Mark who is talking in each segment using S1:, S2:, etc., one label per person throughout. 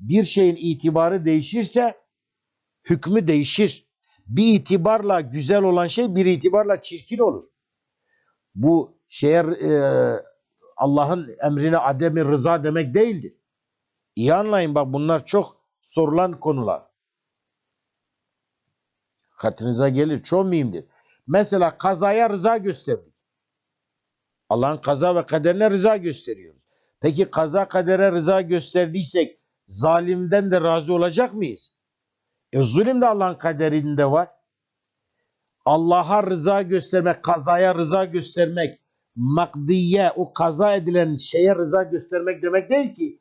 S1: bir şeyin itibarı değişirse hükmü değişir. Bir itibarla güzel olan şey bir itibarla çirkin olur. Bu şeye e, Allah'ın emrine ademi rıza demek değildir. İyi anlayın bak bunlar çok sorulan konular. Hatırınıza gelir. Çok mühimdir. Mesela kazaya rıza gösterdik. Allah'ın kaza ve kaderine rıza gösteriyoruz. Peki kaza kadere rıza gösterdiysek zalimden de razı olacak mıyız? E zulüm de Allah'ın kaderinde var. Allah'a rıza göstermek, kazaya rıza göstermek, makdiye, o kaza edilen şeye rıza göstermek demek değil ki.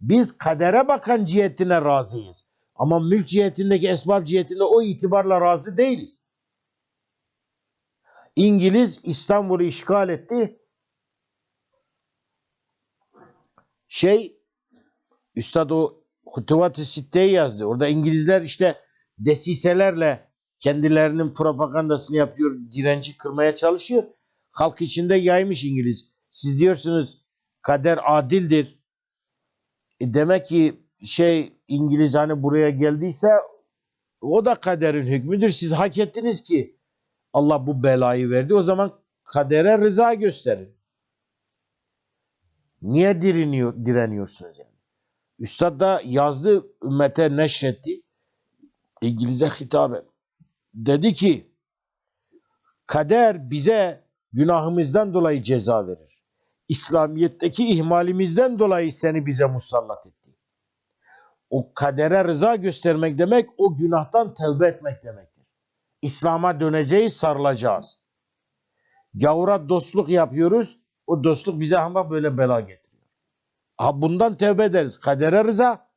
S1: Biz kadere bakan cihetine razıyız. Ama mülk cihetindeki esbab cihetinde o itibarla razı değiliz. İngiliz İstanbul'u işgal etti. Şey, Üstad o Hutuvat-ı Sitte'yi yazdı. Orada İngilizler işte desiselerle kendilerinin propagandasını yapıyor, direnci kırmaya çalışıyor. Halk içinde yaymış İngiliz. Siz diyorsunuz kader adildir. E demek ki şey İngiliz hani buraya geldiyse o da kaderin hükmüdür. Siz hak ettiniz ki Allah bu belayı verdi. O zaman kadere rıza gösterin. Niye direniyor, direniyorsunuz yani? Üstad da yazdı, ümmete neşretti. İngiliz'e hitaben. Dedi ki, kader bize günahımızdan dolayı ceza verir. İslamiyet'teki ihmalimizden dolayı seni bize musallat etti. O kadere rıza göstermek demek, o günahtan tevbe etmek demektir. İslam'a döneceğiz, sarılacağız. Gavura dostluk yapıyoruz, o dostluk bize ama böyle bela getiriyor. Bundan tevbe ederiz. Kadere rıza,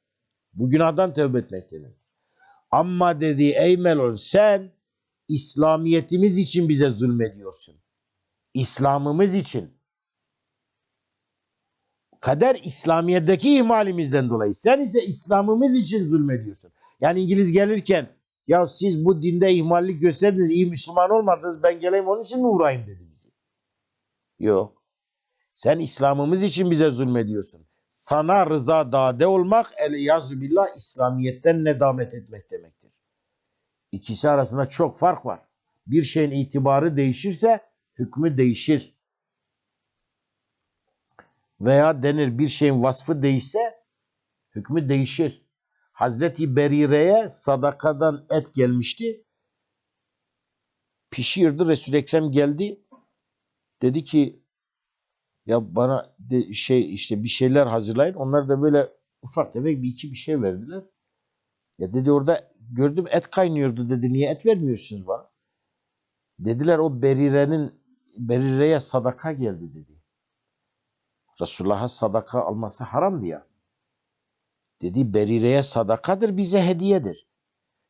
S1: bu günahdan tevbe etmek demek. Ama dedi ey Melon sen İslamiyetimiz için bize zulmediyorsun. İslam'ımız için. Kader İslamiyet'teki ihmalimizden dolayı. Sen ise İslam'ımız için zulmediyorsun. Yani İngiliz gelirken ya siz bu dinde ihmallik gösterdiniz, iyi Müslüman olmadınız, ben geleyim onun için mi uğrayayım dedi bize. Yok. Sen İslam'ımız için bize zulmediyorsun. Sana rıza dade olmak el billah İslamiyet'ten nedamet etmek demektir. İkisi arasında çok fark var. Bir şeyin itibarı değişirse hükmü değişir. Veya denir bir şeyin vasfı değişse hükmü değişir. Hazreti Berire'ye sadakadan et gelmişti. Pişirdi Resul-i Ekrem geldi. Dedi ki ya bana de şey işte bir şeyler hazırlayın. Onlar da böyle ufak tefek bir iki bir şey verdiler. Ya dedi orada gördüm et kaynıyordu dedi. Niye et vermiyorsunuz bana? Dediler o Berire'nin Berire'ye sadaka geldi dedi. Resulullah'a sadaka alması haram ya. Dedi Berire'ye sadakadır bize hediyedir.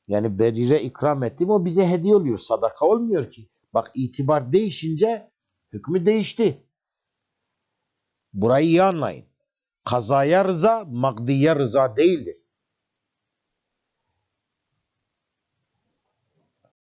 S1: Yani Berire ikram ettim o bize hediye oluyor. Sadaka olmuyor ki. Bak itibar değişince hükmü değişti. Burayı iyi anlayın. Kazaya rıza, makdiye rıza değildir.